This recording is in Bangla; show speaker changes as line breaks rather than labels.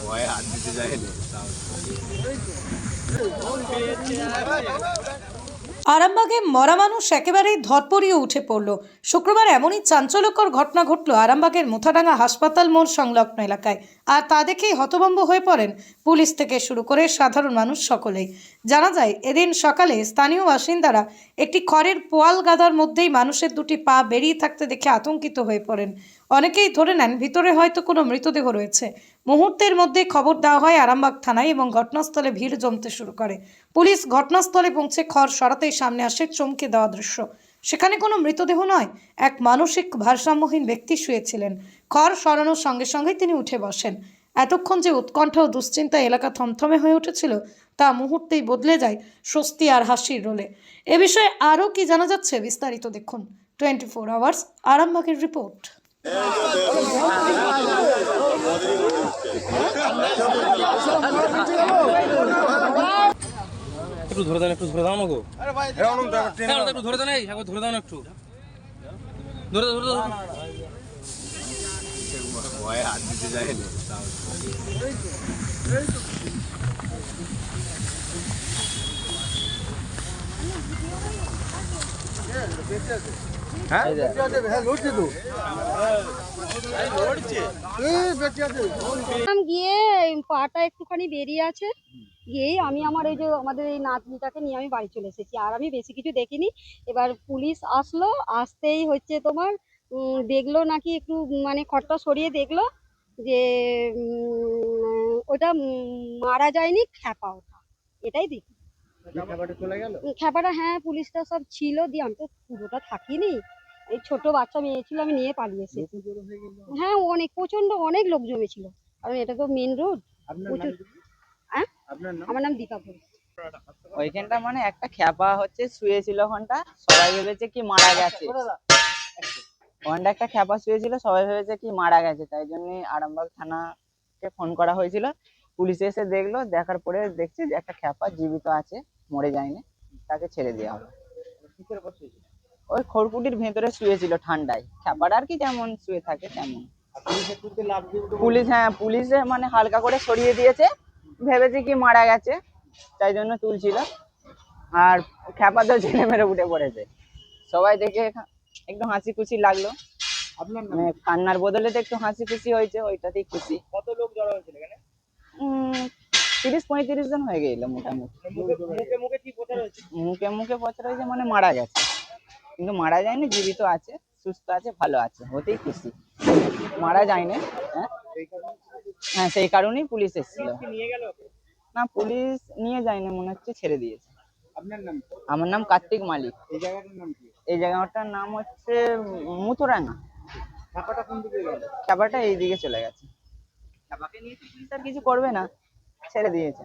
ভয়ে হাত দিতে যায়নি
আরামবাগে মরা মানুষ একেবারেই ধরপড়িয়ে উঠে পড়ল। শুক্রবার এমনই চাঞ্চল্যকর ঘটনা ঘটল আরামবাগের মুথাডাঙ্গা হাসপাতাল মোড় সংলগ্ন এলাকায়। আর তা দেখেই হতভম্ব হয়ে পড়েন পুলিশ থেকে শুরু করে সাধারণ মানুষ সকলেই। জানা যায়, এদিন সকালে স্থানীয় বাসিন্দারা একটি খড়ের পোয়াল গাদার মধ্যেই মানুষের দুটি পা বেরিয়ে থাকতে দেখে আতঙ্কিত হয়ে পড়েন। অনেকেই ধরে নেন, ভিতরে হয়তো কোনো মৃতদেহ রয়েছে। মুহূর্তের মধ্যে খবর দেওয়া হয় আরামবাগ থানায় এবং ঘটনাস্থলে ভিড় জমতে শুরু করে। পুলিশ ঘটনাস্থলে পৌঁছে খড় সরাতেই সামনে আসে চমকে দেওয়া দৃশ্য। সেখানে কোনো মৃতদেহ নয়, এক মানসিক ভারসাম্যহীন ব্যক্তি শুয়েছিলেন। খড় সরানোর সঙ্গে সঙ্গে তিনি উঠে বসেন। এতক্ষণ যে উৎকণ্ঠা ও দুশ্চিন্তা এলাকা থমথমে হয়ে উঠেছিল, তা মুহূর্তেই বদলে যায় স্বস্তি আর হাসির রোলে। এ বিষয়ে আরও কি জানা যাচ্ছে বিস্তারিত দেখুন। টোয়েন্টি ফোর আওয়ার্স, আরামবাগের রিপোর্ট।
একটু ধরে দেন একটু ধরে দাও না গো হ্যাঁ, একটু ধরে দেন এই একবার ধরে দাও না একটু ধরে ধরে দাও।
ভয়ে হাত দিতে যায়নি
আমি গিয়ে পাটা একটুখানি বেরিয়ে আছে। গিয়েই আমি আমার এই যে আমাদের এই নাতনিটাকে নিয়ে আমি বাড়ি চলে এসেছি। আর আমি বেশি কিছু দেখিনি। এবার পুলিশ আসলো আসতেই হচ্ছে তোমার দেখল নাকি একটু মানে খড়টা সরিয়ে দেখল যে ওটা মারা যায়নি খ্যাপা ওটা। এটাই দেখি। খ্যাপাটা হ্যাঁ পুলিশটা সব ছিল। দিয়ে আমি তো পুরোটা থাকিনি। এই ছোট বাচ্চা মেয়ে ছিল আমি নিয়ে পালিয়ে এসেছি হ্যাঁ অনেক প্রচণ্ড অনেক লোক জমেছিল কারণ এটা তো মেন রোড প্রচুর হ্যাঁ? আমার নাম দীপা ঘোষ।
ওইখানটা মানে একটা খ্যাপা হচ্ছে শুয়েছিল ওখানটা সবাই ভেবেছে কি মারা গেছে। ওখানটা একটা খ্যাপা শুয়েছিল সবাই ভেবেছে কি মারা গেছে তাই জন্য আরামবাগ থানাকে ফোন করা হয়েছিল। পুলিশ এসে দেখল দেখার পরে দেখছে যে একটা খ্যাপা জীবিত আছে মরে যায়নি তাকে ছেড়ে দেওয়া হবে ওই খড়কুটির ভেতরে শুয়েছিল ঠান্ডায়। খ্যাপাটা আর কি যেমন শুয়ে থাকে তেমন। পুলিশ হ্যাঁ পুলিশে মানে হালকা করে সরিয়ে দিয়েছে। ভেবেছে কি মারা গেছে তাই জন্য তুলছিল। আর খ্যাপা তো ছেলে মেরে উঠে পড়েছে। সবাই দেখে একটু হাসি খুশি লাগল। মানে কান্নার বদলে তো একটু হাসি খুশি হয়েছে ওইটাতেই খুশি। কত লোক জড়ো হয়েছিল এখানে? তিরিশ পঁয়ত্রিশ জন হয়ে গেল মোটামুটি। মুখে মুখে কি মুখে মুখে প্রচার হয়েছে মানে মারা গেছে। কিন্তু মারা যায়নি জীবিত আছে সুস্থ আছে ভালো আছে হতেই খুশি। মারা যায়নি হ্যাঁ? হ্যাঁ সেই কারণেই পুলিশ এসেছিল। না পুলিশ নিয়ে যায়নি মনে হচ্ছে ছেড়ে দিয়েছে। আমার নাম কার্তিক মালিক। এই জায়গাটার নাম হচ্ছে মুথুরাঙ্গা খ্যাপাটা এই দিকে চলে গেছে। নিয়ে তো পুলিশ আর কিছু করবে না ছেড়ে দিয়েছে।